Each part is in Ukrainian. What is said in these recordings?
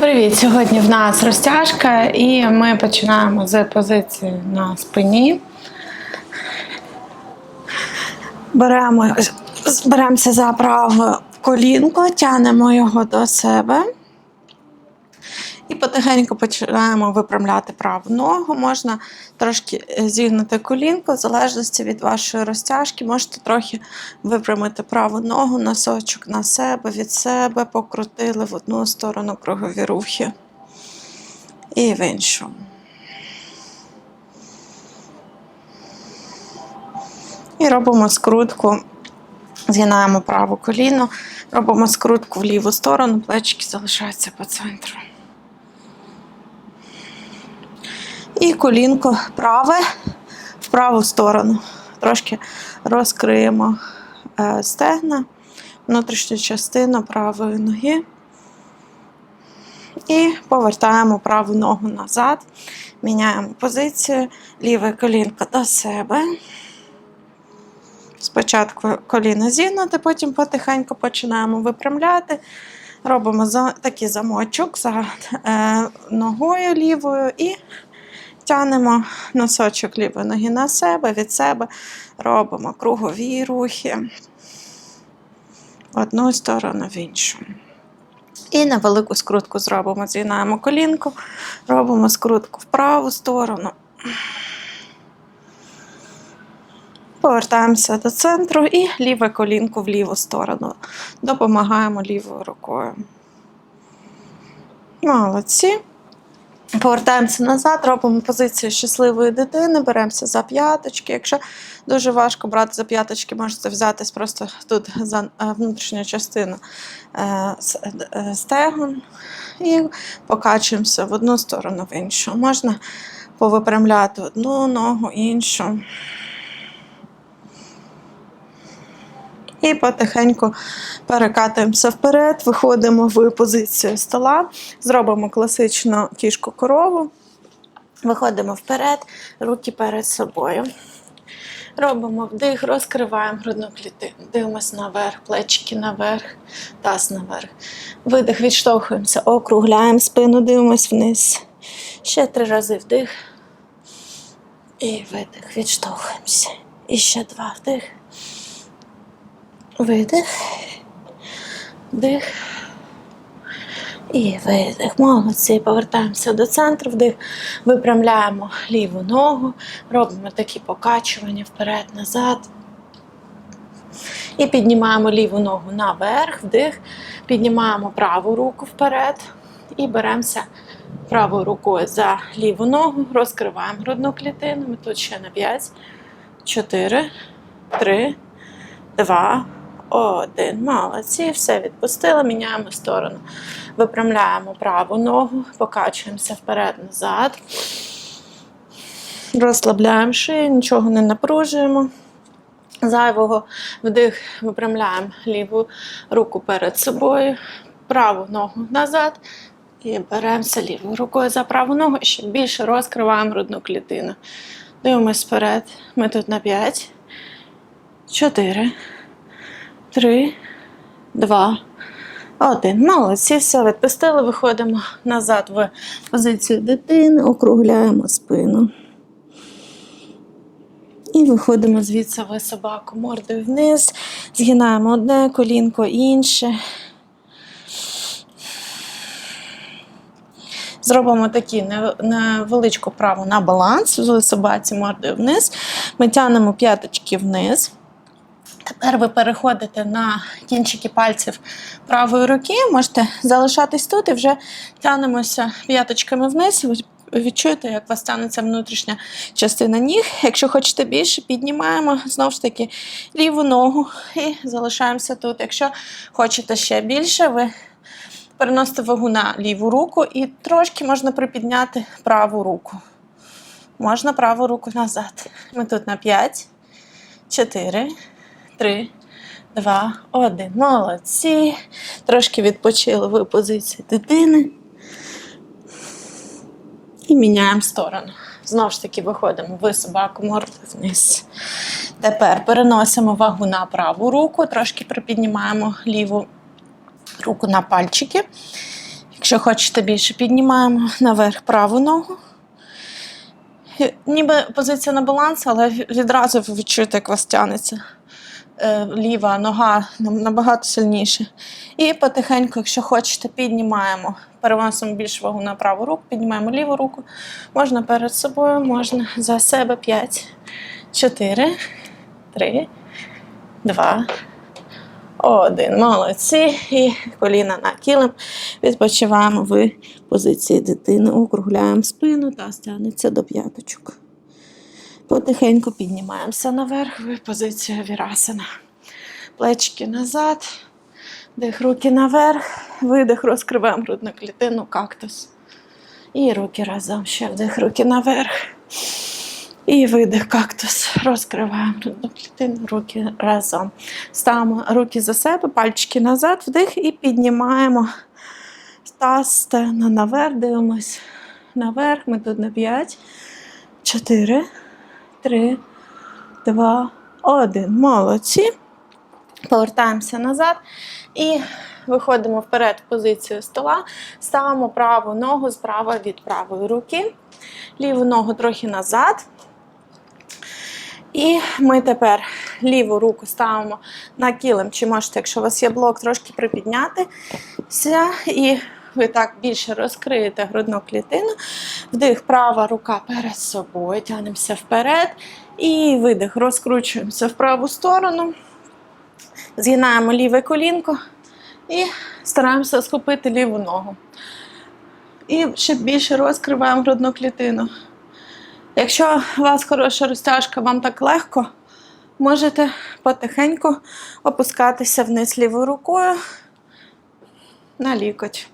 Привіт! Сьогодні в нас розтяжка, і ми починаємо з позиції на спині. Беремо, беремося за праву колінку, тянемо його до себе. І потихеньку починаємо виправляти праву ногу. Можна трошки е, зігнути колінко, в залежності від вашої розтяжки. Можете трохи випрямити праву ногу, носочок на себе, від себе, покрутили в одну сторону кругові рухи і в іншу. І робимо скрутку, згинаємо праве коліно, робимо скрутку в ліву сторону, плечики залишаються по центру. І колінко праве в праву сторону. Трошки розкриємо е, стегна, внутрішню частину правої ноги. І повертаємо праву ногу назад, міняємо позицію, ліве колінко до себе. Спочатку коліно зігнути, потім потихеньку починаємо випрямляти. Робимо такий замочок за е, ногою лівою і Тянемо носочок лівої ноги на себе, від себе робимо кругові рухи в одну сторону, в іншу. І невелику скрутку зробимо. Згинаємо колінку, робимо скрутку в праву сторону. Повертаємося до центру і ліве колінко в ліву сторону. Допомагаємо лівою рукою. Молодці. Повертаємося назад, робимо позицію щасливої дитини, беремося за п'яточки. Якщо дуже важко брати за п'яточки, можете взятись просто тут за е, внутрішню частину е, е, стегон і покачуємося в одну сторону, в іншу. Можна повипрямляти одну ногу, іншу. І потихеньку перекатуємося вперед, виходимо в позицію стола, зробимо класичну кішку корову, виходимо вперед, руки перед собою. Робимо вдих, розкриваємо грудну клітину, дивимося наверх, плечики наверх, таз наверх. Видих, відштовхуємося, округляємо спину, дивимось вниз. Ще три рази вдих. І видих, відштовхуємося. І ще два вдих. Видих. Вдих. І видих. Молодці. Повертаємося до центру, вдих. Випрямляємо ліву ногу, робимо такі покачування вперед-назад. І піднімаємо ліву ногу наверх, вдих. Піднімаємо праву руку вперед. І беремося правою рукою за ліву ногу, розкриваємо грудну клітину. Ми тут ще на 5, 4, 3, 2, один. Молодці, все відпустили, міняємо сторону. Випрямляємо праву ногу, покачуємося вперед-назад. Розслабляємо шию, нічого не напружуємо. Зайвого вдих, випрямляємо ліву руку перед собою, праву ногу назад. І беремося лівою рукою за праву ногу і ще більше розкриваємо грудну клітину. Дивимось вперед. Ми тут на 5, 4, Три, два, один. Молодці, все, відпустили, виходимо назад в позицію дитини, округляємо спину. І виходимо звідси в собаку мордою вниз, згинаємо одне колінко, інше. Зробимо такі невеличку праву на баланс в собаці мордою вниз. Ми тягнемо п'яточки вниз. Тепер ви переходите на кінчики пальців правої руки, можете залишатись тут і вже тянемося п'яточками вниз. Відчуєте, як вас тягнеться внутрішня частина ніг. Якщо хочете більше, піднімаємо знову ж таки ліву ногу і залишаємося тут. Якщо хочете ще більше, ви переносите вагу на ліву руку і трошки можна припідняти праву руку. Можна праву руку назад. Ми тут на 5, 4, Три, два, один. Молодці. Трошки відпочили ви позиції дитини. І міняємо сторону. Знову ж таки, виходимо в собаку морду вниз. Тепер переносимо вагу на праву руку, трошки припіднімаємо ліву руку на пальчики. Якщо хочете більше, піднімаємо наверх праву ногу. Ніби позиція на баланс, але відразу ви відчуєте, як вас тягнеться е, ліва нога набагато сильніше. І потихеньку, якщо хочете, піднімаємо. Переносимо більш вагу на праву руку, піднімаємо ліву руку. Можна перед собою, можна за себе 5, 4, 3, 2, один. Молодці. І коліна на килим. Відпочиваємо в позиції дитини. Округляємо спину та стягнеться до п'яточок. Потихеньку піднімаємося наверх в позицію вірасана. Плечики назад, дих руки наверх, видих, розкриваємо грудну клітину, кактус. І руки разом. Ще вдих, руки наверх. І видих, кактус. Розкриваємо грудну клітину, руки разом. Ставимо руки за себе, пальчики назад, вдих і піднімаємо таз, стегна наверх, дивимось наверх. Ми тут на 5, 4, 3, 2, 1. Молодці. Повертаємося назад і виходимо вперед в позицію стола. Ставимо праву ногу справа від правої руки, ліву ногу трохи назад. І ми тепер ліву руку ставимо на килим, чи можете, якщо у вас є блок, трошки припіднятися. І ви так більше розкриєте грудну клітину. Вдих, права рука перед собою, тягнемося вперед. І видих, розкручуємося в праву сторону. Згинаємо ліве колінко і стараємося схопити ліву ногу. І ще більше розкриваємо грудну клітину. Якщо у вас хороша розтяжка, вам так легко, можете потихеньку опускатися вниз лівою рукою на лікоть.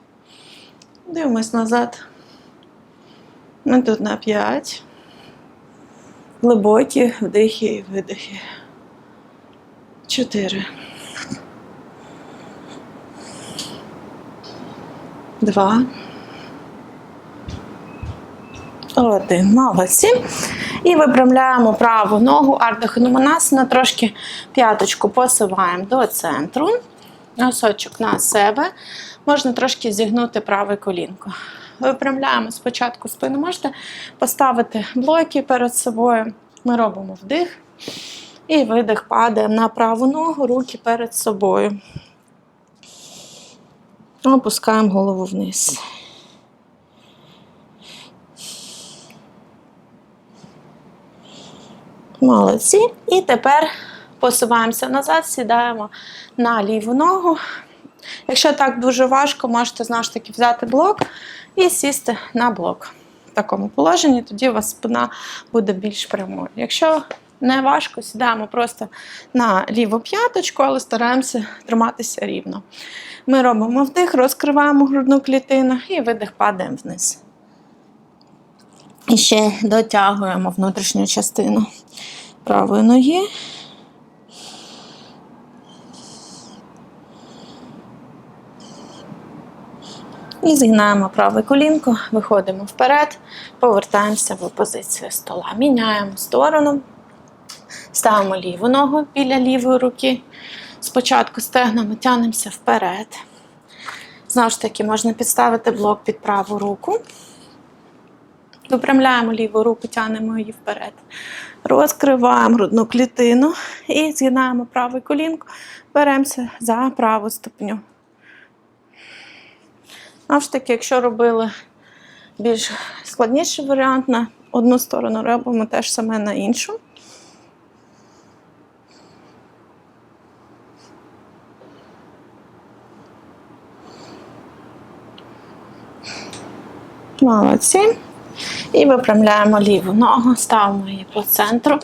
Дивимось назад. Ми тут на 5. Глибокі вдихи і видихи. 4. Два. Один. Молодці. І випрямляємо праву ногу ардохануманасана, трошки п'яточку посуваємо до центру. Носочок на себе. Можна трошки зігнути праве колінко. Випрямляємо спочатку спину. Можете поставити блоки перед собою. Ми робимо вдих. І видих падаємо на праву ногу, руки перед собою. Опускаємо голову вниз. Молодці. І тепер посуваємося назад, сідаємо на ліву ногу. Якщо так дуже важко, можете знову ж таки взяти блок і сісти на блок. В такому положенні, тоді у вас спина буде більш прямою. Якщо не важко, сідаємо просто на ліву п'яточку, але стараємося триматися рівно. Ми робимо вдих, розкриваємо грудну клітину і видих падаємо вниз. І ще дотягуємо внутрішню частину правої ноги. І згинаємо праве колінко, виходимо вперед, повертаємося в позицію стола. Міняємо сторону, ставимо ліву ногу біля лівої руки. Спочатку стегнемо, тягнемося вперед. Знову ж таки, можна підставити блок під праву руку. Випрямляємо ліву руку, тягнемо її вперед. Розкриваємо грудну клітину і згинаємо праве колінко, беремося за праву ступню. Знову ж таки, якщо робили більш складніший варіант на одну сторону, робимо те ж саме на іншу. Молодці. І випрямляємо ліву ногу, ставимо її по центру,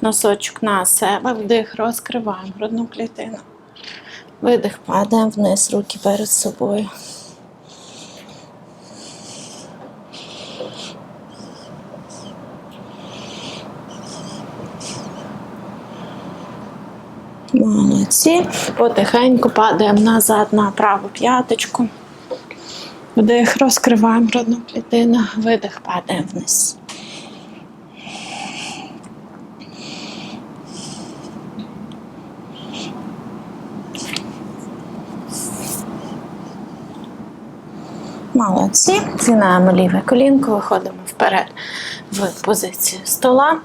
носочок на себе, вдих, розкриваємо грудну клітину. Видих, падаємо вниз, руки перед собою. Молодці. Потихеньку падаємо назад на праву п'яточку. Вдих, розкриваємо грудну клітину, видих, падаємо вниз. Молодці. Згинаємо ліве колінко, виходимо вперед в позицію стола.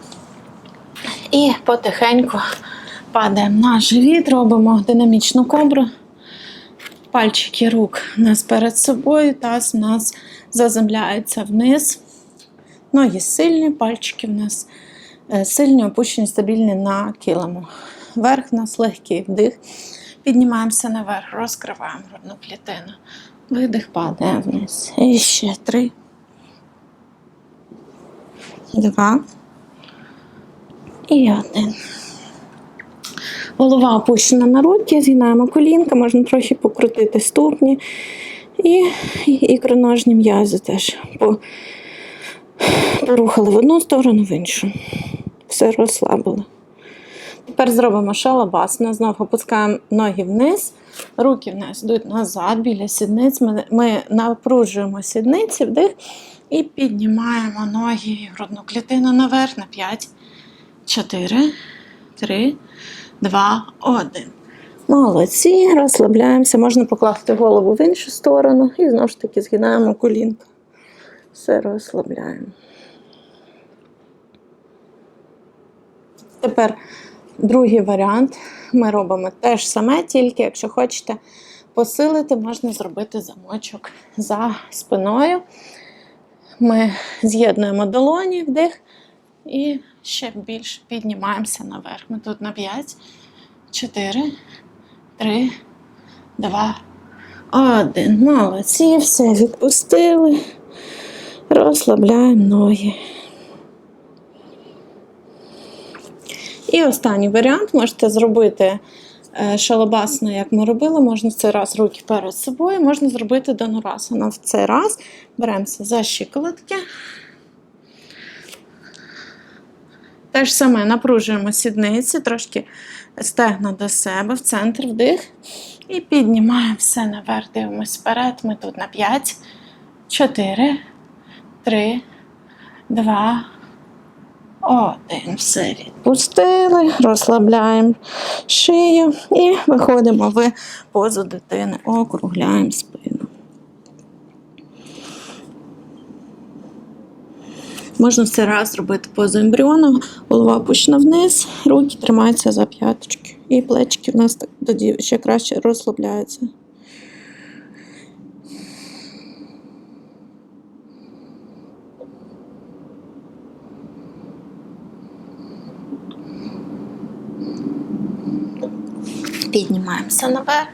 І потихеньку падаємо на живіт, робимо динамічну кобру. Пальчики рук у нас перед собою, таз у нас заземляється вниз. Ноги сильні, пальчики в нас е, сильні, опущені, стабільні на килиму. Верх у нас легкий вдих. Піднімаємося наверх, розкриваємо грудну клітину. Видих падає вниз. І ще три. Два. І один. Голова опущена на руки, згинаємо колінка, можна трохи покрутити ступні. І ікроножні м'язи теж порухали в одну сторону, в іншу. Все розслабили. Тепер зробимо шалабасну. Знову опускаємо ноги вниз, руки в нас йдуть назад біля сідниць. Ми, ми напружуємо сідниці, вдих і піднімаємо ноги грудну клітину наверх на 5, 4, 3, 2, 1. Молодці, розслабляємося. Можна покласти голову в іншу сторону і знову ж таки згинаємо колінка. Все розслабляємо. Тепер другий варіант. Ми робимо те ж саме, тільки якщо хочете посилити, можна зробити замочок за спиною. Ми з'єднуємо долоні, вдих і ще більше піднімаємося наверх. Ми тут на 5, 4, 3, 2, 1. Молодці, все відпустили. Розслабляємо ноги. І останній варіант можете зробити е, шалабасно, як ми робили. Можна цей раз руки перед собою, можна зробити донорасану. В цей раз беремося за щиколотки. Те ж саме напружуємо сідниці, трошки стегна до себе, в центр вдих. І піднімаємо все наверх, дивимось вперед. Ми тут на 5, 4, 3, 2, один. Все відпустили, розслабляємо шию і виходимо в позу дитини, округляємо. Можна все раз зробити позу ембріону, голова опущена вниз, руки тримаються за п'яточки. І плечики в нас тоді ще краще розслабляються. Піднімаємося наверх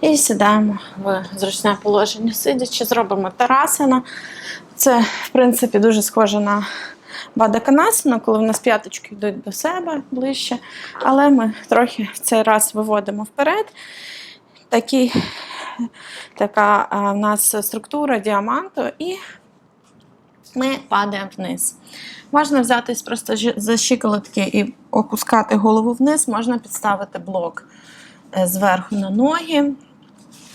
і сідаємо в зручне положення. Сидячи, зробимо тарасана. Це, в принципі, дуже схоже на бадаканасану, коли в нас п'яточки йдуть до себе ближче. Але ми трохи в цей раз виводимо вперед. Такий, така а, в нас структура діаманту, і ми падаємо вниз. Можна взятись просто за щиколотки і опускати голову вниз, можна підставити блок е, зверху на ноги.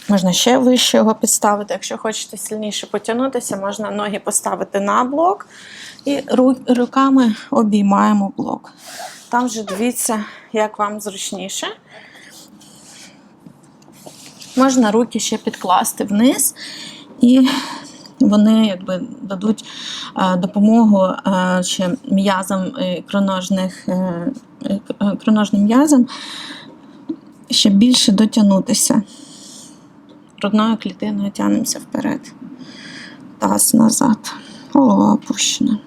Можна ще вище його підставити. Якщо хочете сильніше потягнутися, можна ноги поставити на блок і ру- руками обіймаємо блок. Там вже дивіться, як вам зручніше. Можна руки ще підкласти вниз, і вони якби дадуть е, допомогу е, ще м'язам е, кроножних, кроножним м'язам ще більше дотягнутися. Грудною клітиною тянемося вперед. Таз назад. Голова опущена.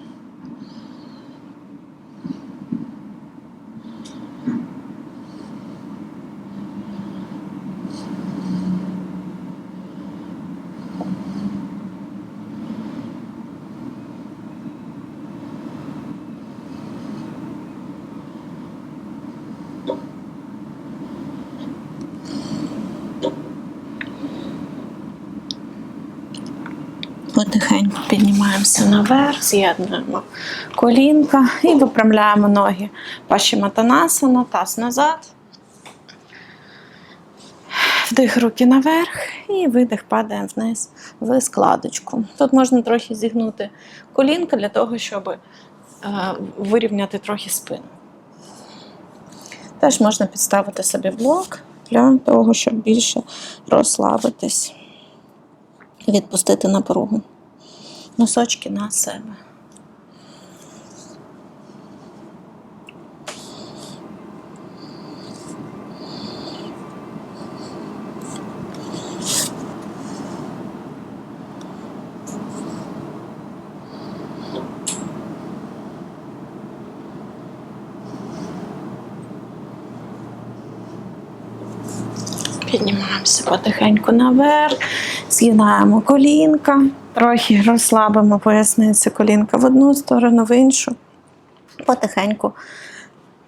Потихеньку піднімаємося наверх, з'єднуємо колінка і випрямляємо ноги. Пашіматанасана, таз назад. Вдих руки наверх і видих падає вниз в складочку. Тут можна трохи зігнути колінка для того, щоб е, вирівняти трохи спину. Теж можна підставити собі блок для того, щоб більше розслабитись. відпустити напругу. Носочки на себе. Піднімаємося потихеньку наверх, з'їдаємо колінка, трохи розслабимо поясницю колінка в одну сторону, в іншу. Потихеньку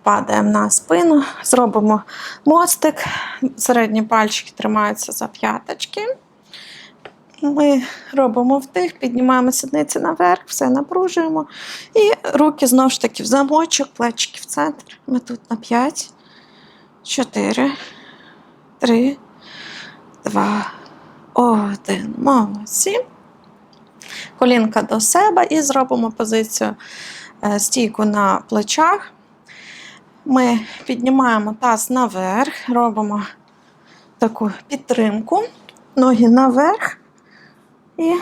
падаємо на спину, зробимо мостик, середні пальчики тримаються за п'яточки. Ми робимо вдих, піднімаємо сідниці наверх, все напружуємо. І руки знову ж таки в замочок, плечики в центр. Ми тут на 5, 4, Три, два, один. Молодці. Колінка до себе і зробимо позицію е, стійку на плечах. Ми піднімаємо таз наверх, робимо таку підтримку, ноги наверх і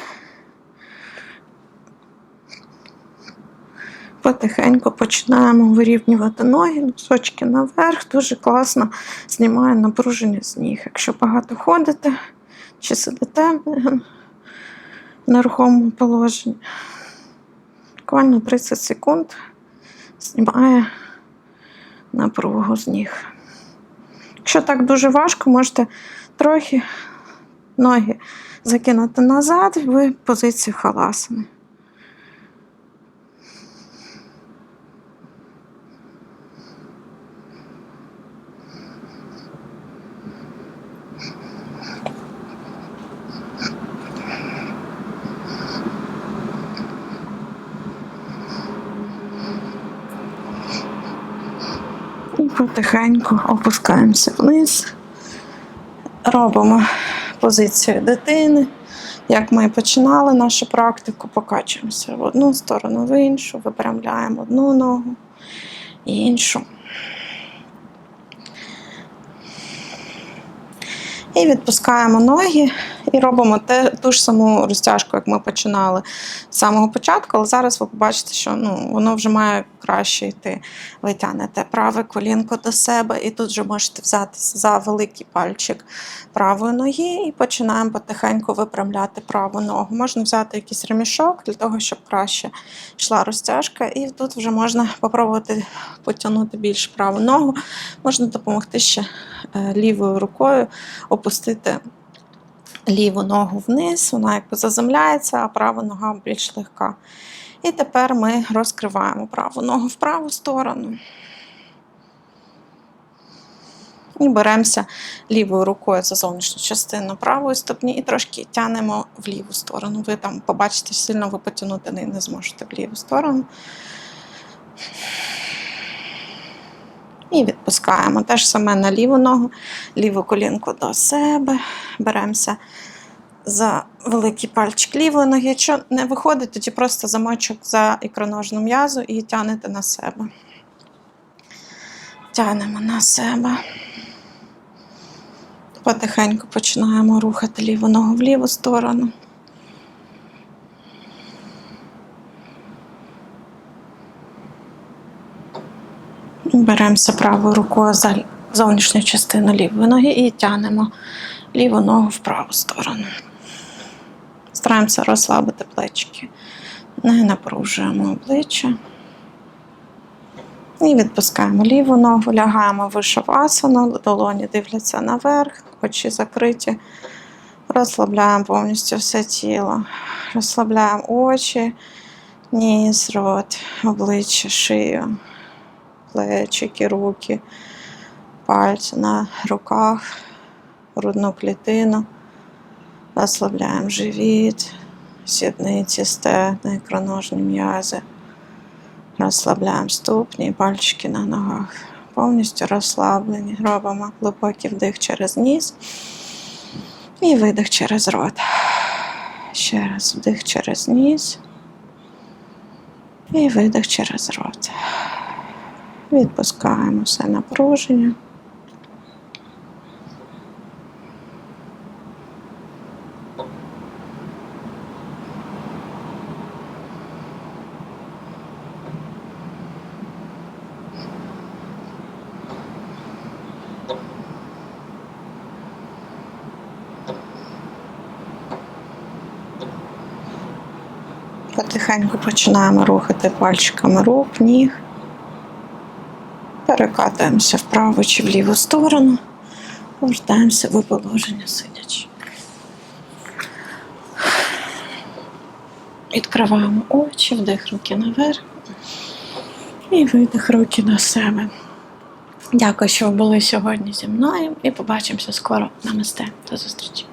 потихеньку починаємо вирівнювати ноги, носочки наверх. Дуже класно знімає напруження з ніг. Якщо багато ходите чи сидите нерухомому положенні, буквально 30 секунд знімає напругу з ніг. Якщо так дуже важко, можете трохи ноги закинути назад в позицію халасани. І потихеньку опускаємося вниз, робимо позицію дитини. Як ми починали нашу практику, покачуємося в одну сторону, в іншу, випрямляємо одну ногу і іншу. І відпускаємо ноги і робимо те, ту ж саму розтяжку, як ми починали з самого початку, але зараз ви побачите, що ну, воно вже має краще йти. Ви тянете праве колінко до себе, і тут вже можете взятися за великий пальчик правої ноги і починаємо потихеньку випрямляти праву ногу. Можна взяти якийсь ремішок для того, щоб краще йшла розтяжка, і тут вже можна спробувати потягнути більше праву ногу. Можна допомогти ще е, лівою рукою опустити ліву ногу вниз, вона якби заземляється, а права нога більш легка. І тепер ми розкриваємо праву ногу в праву сторону. І беремося лівою рукою за зовнішню частину правої ступні і трошки тянемо в ліву сторону. Ви там побачите, сильно ви потягнути не, зможете в ліву сторону. І відпускаємо. Те ж саме на ліву ногу, ліву колінку до себе. Беремося за великий пальчик лівої ноги. Якщо не виходить, тоді просто замочок за ікроножну м'язу і тягнете на себе. Тягнемо на себе. Потихеньку починаємо рухати ліву ногу в ліву сторону. Беремося правою рукою за зовнішню частину лівої ноги і тягнемо ліву ногу в праву сторону. Стараємося розслабити плечики, не напружуємо обличчя. І відпускаємо ліву ногу, лягаємо в асану, долоні дивляться наверх, очі закриті. Розслабляємо повністю все тіло. Розслабляємо очі, ніс, рот, обличчя, шию, плечики, руки, пальці на руках, грудну клітину. Розслабляємо живіт, сідниці, стегна, ікроножні м'язи. Розслабляємо ступні пальчики на ногах. Повністю розслаблені. Робимо глибокий вдих через ніс і видих через рот. Ще раз вдих через ніс і видих через рот. Відпускаємо все напруження. Потихеньку починаємо рухати пальчиками рук, ніг. Перекатуємося вправо чи в ліву сторону. Повертаємося в положення сидячи. Відкриваємо очі, вдих руки наверх і видих руки до себе. Дякую, що ви були сьогодні зі мною і побачимося скоро. Намасте. До зустрічі.